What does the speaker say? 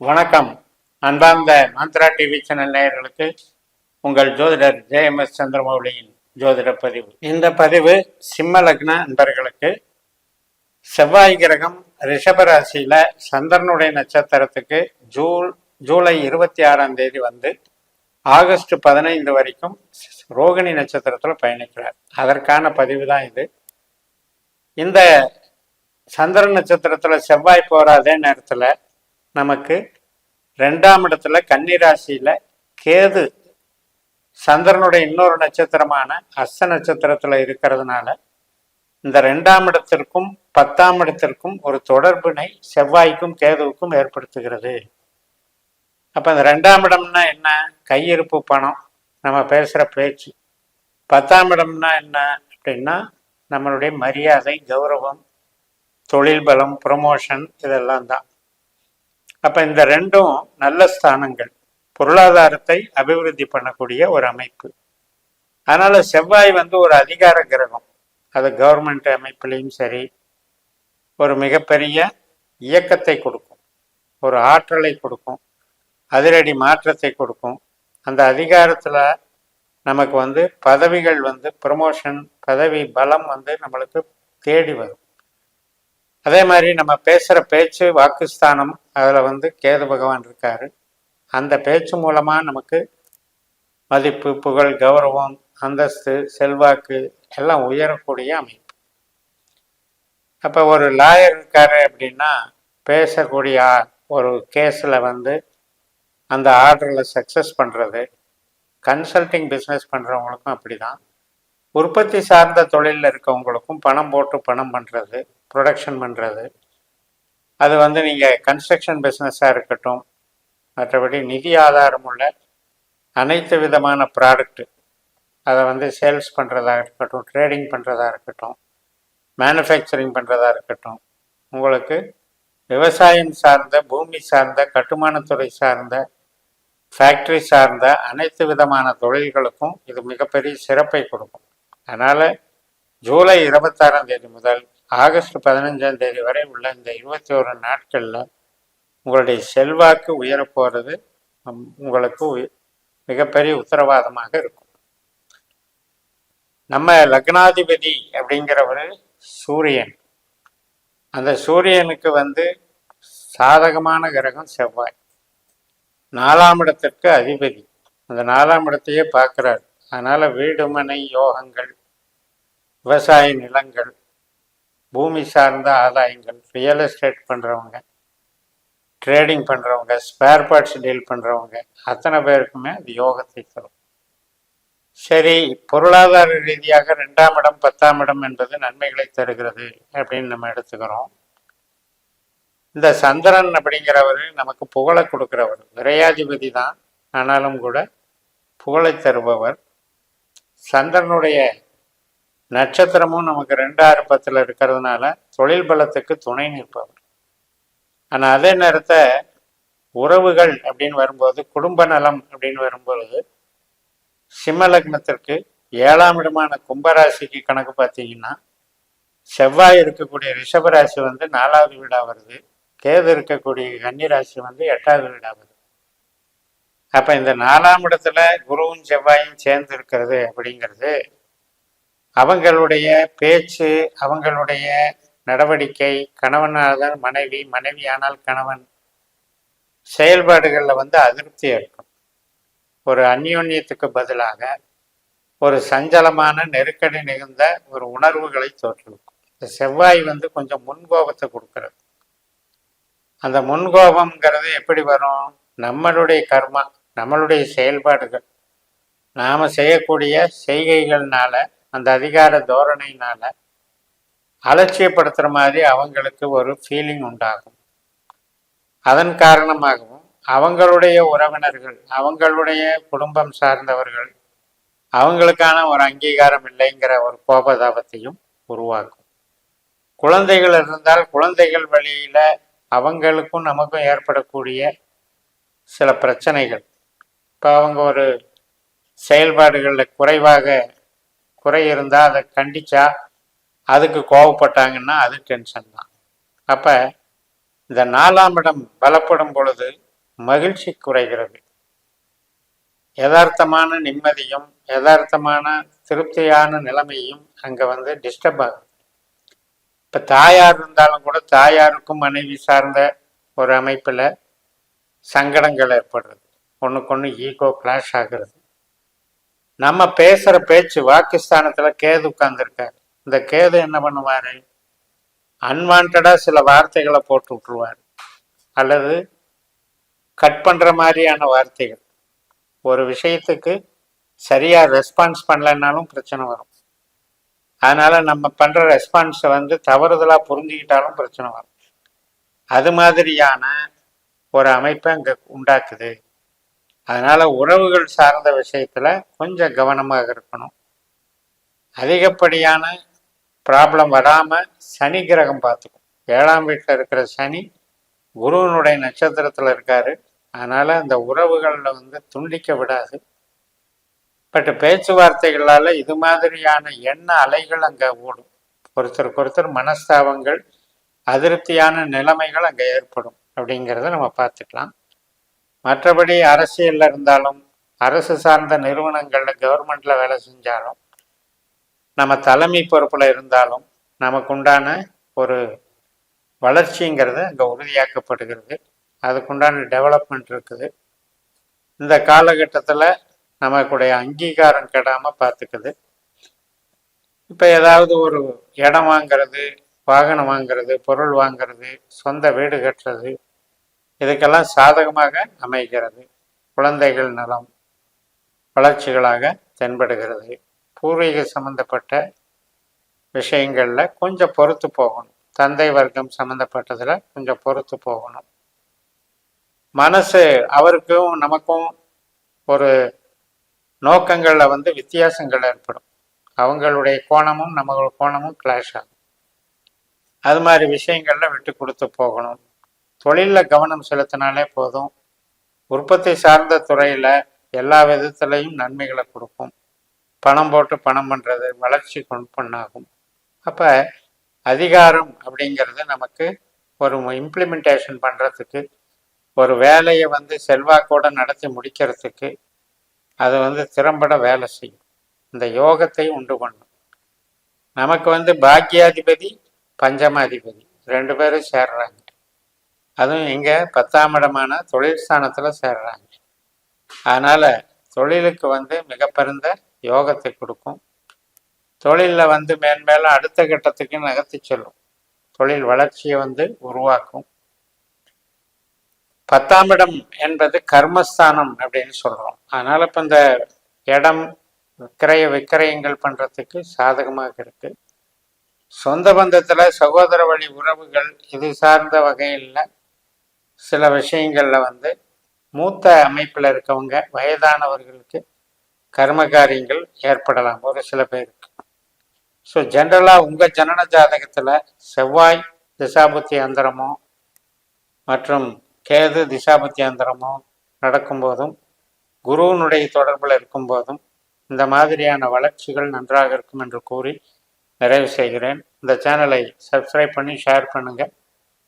வணக்கம். அன்பார்ந்த Mantra TV channel நேயர்களுக்கு உங்கள் ஜோதிடர் ஜேஎம்எஸ் சந்திரமௌலியின் ஜோதிட பதிவு. இந்த பதிவு சிம்ம லக்ன நண்பர்களுக்கு செவ்வாய் கிரகம் ரிஷபராசியில சந்திரனுடைய நட்சத்திரத்துக்கு ஜூல் ஜூலை இருபத்தி ஆறாம் தேதி வந்து ஆகஸ்ட் பதினைந்து வரைக்கும் ரோகிணி நட்சத்திரத்தில் பயணிக்கிறார். அதற்கான பதிவு தான் இது. இந்த சந்திர நட்சத்திரத்துல செவ்வாய் போகிற அதே நேரத்துல நமக்கு ரெண்டாம் இடத்துல கன்னிராசியில கேது சந்திரனுடைய இன்னொரு நட்சத்திரமான அஸ்த நட்சத்திரத்துல இருக்கிறதுனால இந்த ரெண்டாம் இடத்திற்கும் பத்தாம் இடத்திற்கும் ஒரு தொடர்பினை செவ்வாய்க்கும் கேதுவுக்கும் ஏற்படுத்துகிறது. அப்ப இந்த ரெண்டாம் இடம்னா என்ன? கையிருப்பு பணம். நம்ம பேசுற பேச்சு. பத்தாம் இடம்னா என்ன அப்படின்னா நம்மளுடைய மரியாதை கௌரவம் தொழில் பலம் ப்ரொமோஷன் இதெல்லாம் தான். அப்ப இந்த ரெண்டும் நல்ல ஸ்தானங்கள். பொருளாதாரத்தை அபிவிருத்தி பண்ணக்கூடிய ஒரு அமைப்பு. அதனால செவ்வாய் வந்து ஒரு அதிகார கிரகம். அது கவர்மெண்ட் அமைப்புலையும் சரி ஒரு மிகப்பெரிய இயக்கத்தை கொடுக்கும். ஒரு ஆற்றலை கொடுக்கும். அதிரடி மாற்றத்தை கொடுக்கும். அந்த அதிகாரத்தில் நமக்கு வந்து பதவிகள் வந்து ப்ரமோஷன் பதவி பலம் வந்து நம்மளுக்கு தேடி வரும். அதே மாதிரி நம்ம பேசுகிற பேச்சு வாக்குஸ்தானம் அதில் வந்து கேது பகவான் இருக்கார். அந்த பேச்சு மூலமாக நமக்கு மதிப்பு புகழ் கௌரவம் அந்தஸ்து செல்வாக்கு எல்லாம் உயரக்கூடிய அமைப்பு. அப்போ ஒரு லாயர் இருக்காரு அப்படின்னா பேசக்கூடிய ஒரு கேஸில் வந்து அந்த ஆர்டரில் சக்ஸஸ் பண்ணுறது கன்சல்டிங் பிஸ்னஸ் பண்ணுறவங்களுக்கும் அப்படி தான் உற்பத்தி சார்ந்த தொழிலில் இருக்கவங்களுக்கும் பணம் போட்டு பணம் பண்ணுறது ப்ரொடக்ஷன் பண்ணுறது அது வந்து நீங்கள் கன்ஸ்ட்ரக்ஷன் பிஸ்னஸாக இருக்கட்டும் மற்றபடி நிதி ஆதாரம் உள்ள அனைத்து விதமான ப்ராடக்ட்டு அதை வந்து சேல்ஸ் பண்ணுறதா இருக்கட்டும் ட்ரேடிங் பண்ணுறதா இருக்கட்டும் மேனுஃபேக்சரிங் பண்ணுறதா இருக்கட்டும் உங்களுக்கு விவசாயம் சார்ந்த பூமி சார்ந்த கட்டுமானத்துறை சார்ந்த ஃபேக்ட்ரி சார்ந்த அனைத்து விதமான தொழில்களுக்கும் இது மிகப்பெரிய சிறப்பை கொடுக்கும். அதனால் ஜூலை இருபத்தாறாம் தேதி முதல் ஆகஸ்ட் பதினஞ்சாம் தேதி வரை உள்ள இந்த இருபத்தி ஒரு நாட்களில் உங்களுடைய செல்வாக்கு உயரப்போகிறது உங்களுக்கு உய- மிகப்பெரிய உத்தரவாதமாக இருக்கும். நம்ம லக்னாதிபதி அப்படிங்கிறவர் சூரியன். அந்த சூரியனுக்கு வந்து சாதகமான கிரகம் செவ்வாய். நாலாம் இடத்திற்கு அதிபதி. அந்த நாலாம் இடத்தையே பார்க்குறாரு. அதனால் வீடுமனை யோகங்கள் விவசாய நிலங்கள் பூமி சார்ந்த ஆதாயங்கள் ரியல் எஸ்டேட் பண்ணுறவங்க ட்ரேடிங் பண்ணுறவங்க ஸ்பேர் பார்ட்ஸ் டீல் பண்ணுறவங்க அத்தனை பேருக்குமே அது யோகத்தை தரும். சரி பொருளாதார ரீதியாக ரெண்டாம் இடம் பத்தாம் இடம் என்பது நன்மைகளை தருகிறது அப்படின்னு நம்ம எடுத்துக்கிறோம். இந்த சந்திரன் அப்படிங்கிறவர் நமக்கு புகழை கொடுக்கிறவர். விரையாதிபதி தான் ஆனாலும் கூட புகழை தருபவர். சந்திரனுடைய நட்சத்திரமும் நமக்கு ரெண்டாறு பத்தில் இருக்கிறதுனால தொழில் பலத்துக்கு துணை நிற்பவர். ஆனால் அதே நேரத்தை உறவுகள் அப்படின்னு வரும்போது குடும்ப நலம் அப்படின்னு வரும்பொழுது சிம்ம லக்னத்திற்கு ஏழாம் இடமான கும்பராசிக்கு கணக்கு பார்த்தீங்கன்னா செவ்வாய் இருக்கக்கூடிய ரிஷபராசி வந்து நாலாவது வீடாக வருது. கேது இருக்கக்கூடிய கன்னிராசி வந்து எட்டாவது வீடாக வருது. அப்போ இந்த நாலாம் இடத்துல குருவும் செவ்வாயும் சேர்ந்து இருக்கிறது அப்படிங்கிறது அவங்களுடைய பேச்சு அவங்களுடைய நடவடிக்கை கணவனானால் மனைவி மனைவியானால் கணவன். செயல்பாடுகளில் வந்து அதிருப்தி இருக்கும் ஒரு அந்யோன்யத்துக்கு பதிலாக ஒரு சஞ்சலமான நெருக்கடி நிகழ்ந்த ஒரு உணர்வுகளை தோற்றுவிக்கும். இந்த செவ்வாய் வந்து கொஞ்சம் முன்கோபத்தை கொடுக்கறது. அந்த முன்கோபம்ங்கிறது எப்படி வரும்? நம்மளுடைய கர்மா நம்மளுடைய செயல்பாடுகள். நாம செய்யக்கூடிய செய்கைகள்னால அந்த அதிகார தோரணையினால அலட்சியப்படுத்துகிற மாதிரி அவங்களுக்கு ஒரு ஃபீலிங் உண்டாகும். அதன் காரணமாகவும் அவங்களுடைய உறவினர்கள் அவங்களுடைய குடும்பம் சார்ந்தவர்கள் அவங்களுக்கான ஒரு அங்கீகாரம் இல்லைங்கிற ஒரு கோபதாபத்தையும் உருவாக்கும். குழந்தைகள் இருந்தால் குழந்தைகள் வழியில அவங்களுக்கும் நமக்கும் ஏற்படக்கூடிய சில பிரச்சனைகள். இப்போ அவங்க ஒரு செயல்பாடுகளில் குறைவாக குறை இருந்தால் அதை கண்டிச்சா அதுக்கு கோவப்பட்டாங்கன்னா அது டென்ஷன் தான். அப்போ இந்த நாலாம் இடம் பலப்படும் பொழுது மகிழ்ச்சி குறைகிறது. யதார்த்தமான நிம்மதியும் யதார்த்தமான திருப்தியான நிலைமையும் அங்கே வந்து டிஸ்டர்ப் ஆகுது. இப்போ தாயார் இருந்தாலும் கூட தாயாருக்கும் மனைவி சார்ந்த ஒரு அமைப்பில் சங்கடங்கள் ஏற்படுறது. ஒன்றுக்கு ஒன்று ஈகோ கிளாஷ் ஆகிறது. நம்ம பேசுகிற பேச்சு வாக்குஸ்தானத்தில் கேது உட்கார்ந்துருக்காரு. இந்த கேது என்ன பண்ணுவார்? அன்வான்டா சில வார்த்தைகளை போட்டு விட்டுருவார். அல்லது கட் பண்ணுற மாதிரியான வார்த்தைகள். ஒரு விஷயத்துக்கு சரியாக ரெஸ்பான்ஸ் பண்ணலைன்னாலும் பிரச்சனை வரும். அதனால நம்ம பண்ணுற ரெஸ்பான்ஸை வந்து தவறுதலாக புரிஞ்சுக்கிட்டாலும் பிரச்சனை வரும். அது மாதிரியான ஒரு அமைப்பை அங்கே உண்டாக்குது. அதனால் உறவுகள் சார்ந்த விஷயத்துல கொஞ்சம் கவனமாக இருக்கணும். அதிகப்படியான ப்ராப்ளம் வராமல் சனி கிரகம் பார்த்துக்கும் ஏழாம் வீட்டில் இருக்கிற சனி குருவனுடைய நட்சத்திரத்தில் இருக்காரு. அதனால் அந்த உறவுகளில் வந்து துண்டிக்க விடாது. பட் பேச்சுவார்த்தைகளால் இது மாதிரியான எண்ண அலைகள் அங்கே ஓடும். ஒருத்தருக்கு ஒருத்தர் மனஸ்தாபங்கள் அதிருப்தியான நிலைமைகள் அங்கே ஏற்படும். அப்படிங்கிறத நம்ம பார்த்துக்கலாம். மற்றபடி அரசியலில் இருந்தாலும் அரசு சார்ந்த நிறுவனங்களில் கவர்மெண்ட்டில் வேலை செஞ்சாலும் நம்ம தலைமை பொறுப்பில் இருந்தாலும் நமக்கு உண்டான ஒரு வளர்ச்சிங்கிறது அங்கே உறுதியாக்கப்படுகிறது. அதுக்குண்டான டெவலப்மெண்ட் இருக்குது. இந்த காலகட்டத்தில் நமக்குடைய அங்கீகாரம் கெடாமல் பார்த்துக்குது இப்போ ஏதாவது ஒரு இடம் வாங்கிறது வாகனம் வாங்கிறது பொருள் வாங்கிறது சொந்த வீடு கட்டுறது இதுக்கெல்லாம் சாதகமாக அமைகிறது. குழந்தைகள் நலம் வளர்ச்சிகளாக தென்படுகிறது. பூர்வீக சம்பந்தப்பட்ட விஷயங்களில் கொஞ்சம் பொறுத்து போகணும். தந்தை வர்க்கம் சம்மந்தப்பட்டதில் கொஞ்சம் பொறுத்து போகணும். மனசு அவருக்கும் நமக்கும் ஒரு நோக்கங்களில் வந்து வித்தியாசங்கள் ஏற்படும். அவங்களுடைய கோணமும் நம்ம கோணமும் கிளாஷ் ஆகும். அது மாதிரி விஷயங்கள்ல விட்டு கொடுத்து போகணும். தொழிலில் கவனம் செலுத்தினாலே போதும். உற்பத்தி சார்ந்த துறையில் எல்லா விதத்துலையும் நன்மைகளை கொடுக்கும். பணம் போட்டு பணம் பண்ணுறது வளர்ச்சி கொண்டு பண்ணாகும். அப்போ அதிகாரம் அப்படிங்கிறது நமக்கு ஒரு இம்ப்ளிமெண்டேஷன் பண்ணுறதுக்கு ஒரு வேலையை வந்து செல்வாக்கோடு நடத்தி முடிக்கிறதுக்கு அது வந்து திறம்பட வேலை செய்யும். இந்த யோகத்தை உண்டு பண்ணும். நமக்கு வந்து பாக்கியாதிபதி பஞ்சமாதிபதி. ரெண்டு பேரும் சேர்றாங்க. அதுவும் இங்கே பத்தாம் இடமான தொழில் ஸ்தானத்தில் சேர்றாங்க. அதனால் தொழிலுக்கு வந்து மிகப்பெருந்த யோகத்தை கொடுக்கும். தொழிலில் வந்து மேன்மேலும் அடுத்த கட்டத்துக்கு நகர்த்தி செல்லும். தொழில் வளர்ச்சியை வந்து உருவாக்கும். பத்தாம் இடம் என்பது கர்மஸ்தானம் அப்படின்னு சொல்கிறோம் அதனால் இப்போ இந்த இடம் விக்கிரய விக்கிரயங்கள் பண்ணுறதுக்கு சாதகமாக இருக்குது சொந்த பந்தத்தில் சகோதர வழி உறவுகள் இது சார்ந்த வகையில் சில விஷயங்களில் வந்து மூத்த அமைப்பில் இருக்கவங்க வயதானவர்களுக்கு கர்மகாரியங்கள் ஏற்படலாம். ஒரு சில பேருக்கு. ஸோ ஜென்ரலாக உங்கள் ஜனன ஜாதகத்தில் செவ்வாய் திசாபுத்தி அந்தரமோ மற்றும் கேது திசாபுத்தி அந்தரமோ நடக்கும்போதும் குருவினுடைய தொடர்பில் இருக்கும்போதும் இந்த மாதிரியான வளர்ச்சிகள் நன்றாக இருக்கும் என்று கூறி நிறைவு செய்கிறேன். இந்த சேனலை சப்ஸ்கிரைப் பண்ணி ஷேர் பண்ணுங்கள்